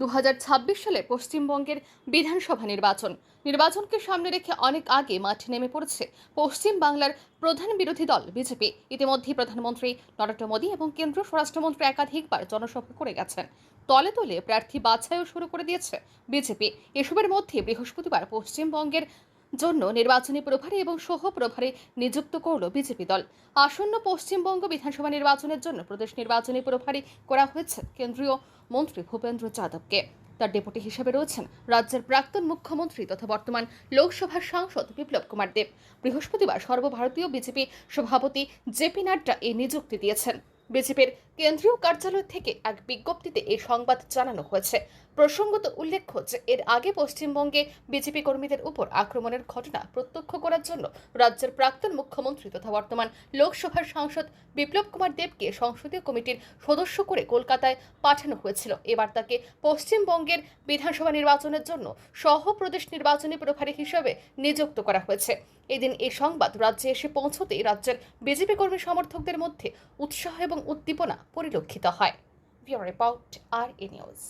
দুহাজার ছাব্বিশ সালে পশ্চিমবঙ্গের বিধানসভা নির্বাচন। নির্বাচনকে সামনে রেখে অনেক আগে মাঠে নেমে পড়েছে পশ্চিম বাংলার প্রধান বিরোধী দল, বিজেপি। ইতিমধ্যেই প্রধানমন্ত্রী নরেন্দ্র মোদী এবং কেন্দ্রীয় স্বরাষ্ট্রমন্ত্রী একাধিকবার জনসভা করে গেছেন। তলে তলে প্রার্থী বাছাইও শুরু করে দিয়েছে বিজেপি। এসবের মধ্যে বৃহস্পতিবার পশ্চিমবঙ্গের জন্য নির্বাচনী প্রভারী এবং সহ প্রভারী নিযুক্ত করল বিজেপি দল। আসন্ন পশ্চিমবঙ্গ বিধানসভা নির্বাচনের জন্য প্রদেশ নির্বাচনী প্রভারী করা হয়েছে কেন্দ্রীয় মন্ত্রী ভূপেন্দ্র যাদবকে। তার ডেপুটি হিসেবে রয়েছেন রাজ্যের প্রাক্তন মুখ্যমন্ত্রী তথা বর্তমান লোকসভার সাংসদ বিপ্লব কুমার দেব। বৃহস্পতিবার সর্বভারতীয় বিজেপি সভাপতি জেপি নাড্ডা এই নিযুক্তি দিয়েছেন। বিজেপির কেন্দ্রীয় কার্যালয় থেকে এক বিজ্ঞপ্তিতে এই সংবাদ জানানো হয়েছে। প্রসঙ্গত উল্লেখ্য যে, এর আগে পশ্চিমবঙ্গে বিজেপি কর্মীদের উপর আক্রমণের ঘটনা প্রত্যক্ষ করার জন্য রাজ্যের প্রাক্তন মুখ্যমন্ত্রী তথা বর্তমান লোকসভার সাংসদ বিপ্লব কুমার দেবকে সংসদীয় কমিটির সদস্য করে কলকাতায় পাঠানো হয়েছিল। এবার তাকে পশ্চিমবঙ্গের বিধানসভা নির্বাচনের জন্য সহ প্রদেশ নির্বাচনী প্রভারী হিসেবে নিযুক্ত করা হয়েছে। এদিন এই সংবাদ রাজ্যে এসে পৌঁছতেই রাজ্যের বিজেপি কর্মী সমর্থকদের মধ্যে উৎসাহ এবং উদ্দীপনা পরিলক্ষিত হয়। রিপোর্ট, আর এ নিউজ।